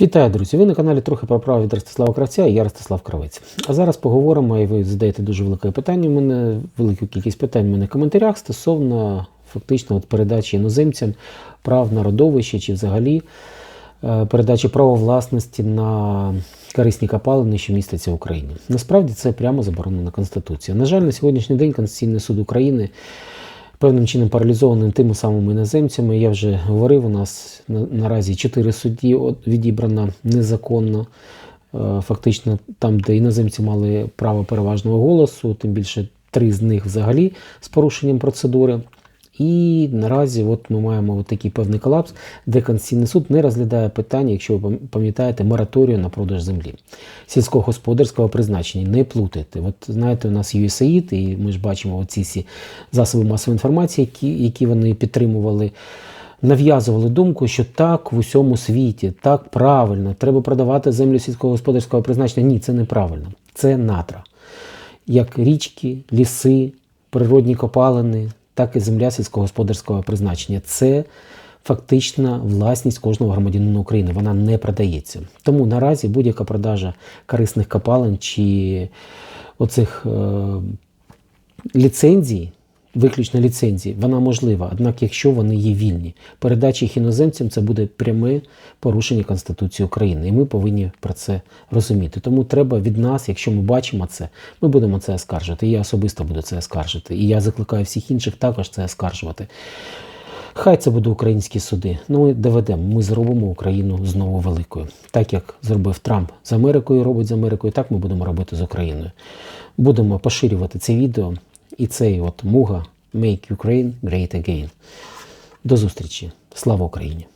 Вітаю, друзі! Ви на каналі трохи про право від Ростислава Кравця і я Ростислав Кравець. А зараз поговоримо, і ви задаєте дуже велике питання. У мене велику кількість питань в мене в коментарях стосовно фактично от передачі іноземцям прав на родовище чи взагалі е, передачі права власності на корисні копалини, що містяться в Україні. Насправді це прямо заборонено Конституцією. На жаль, на сьогоднішній день Конституційний суд України певним чином паралізований тими самими іноземцями. Я вже говорив, у нас на- наразі чотири судді відібрано незаконно. Е, Фактично, там, де іноземці мали право переважного голосу, тим більше три з них взагалі з порушенням процедури. І наразі от ми маємо такий певний колапс, де Конституційний суд не розглядає питання, якщо ви пам'ятаєте, мораторію на продаж землі сільськогосподарського призначення. Не плутайте. От знаєте, у нас USAID, і ми ж бачимо оці всі засоби масової інформації, які, які вони підтримували. Нав'язували думку, що так в усьому світі, так правильно, треба продавати землю сільськогосподарського призначення. Ні, це неправильно. Це надра як річки, ліси, природні копалини, так і земля сільськогосподарського призначення. Це фактична власність кожного громадянина України. Вона не продається. Тому наразі будь-яка продажа корисних копалин чи оцих е, ліцензій, виключно ліцензій, вона можлива. Однак, якщо вони є вільні, передача їх іноземцям це буде пряме порушення Конституції України. І ми повинні про це розуміти. Тому треба від нас, якщо ми бачимо це, ми будемо це оскаржувати. І я особисто буду це оскаржити. І я закликаю всіх інших також це оскаржувати. Хай це буде українські суди. Ну ми доведемо, ми зробимо Україну знову великою. Так як зробив Трамп з Америкою, робить з Америкою, так ми будемо робити з Україною. Будемо поширювати це відео і цей от муга Make Ukraine Great Again. До зустрічі. Слава Україні!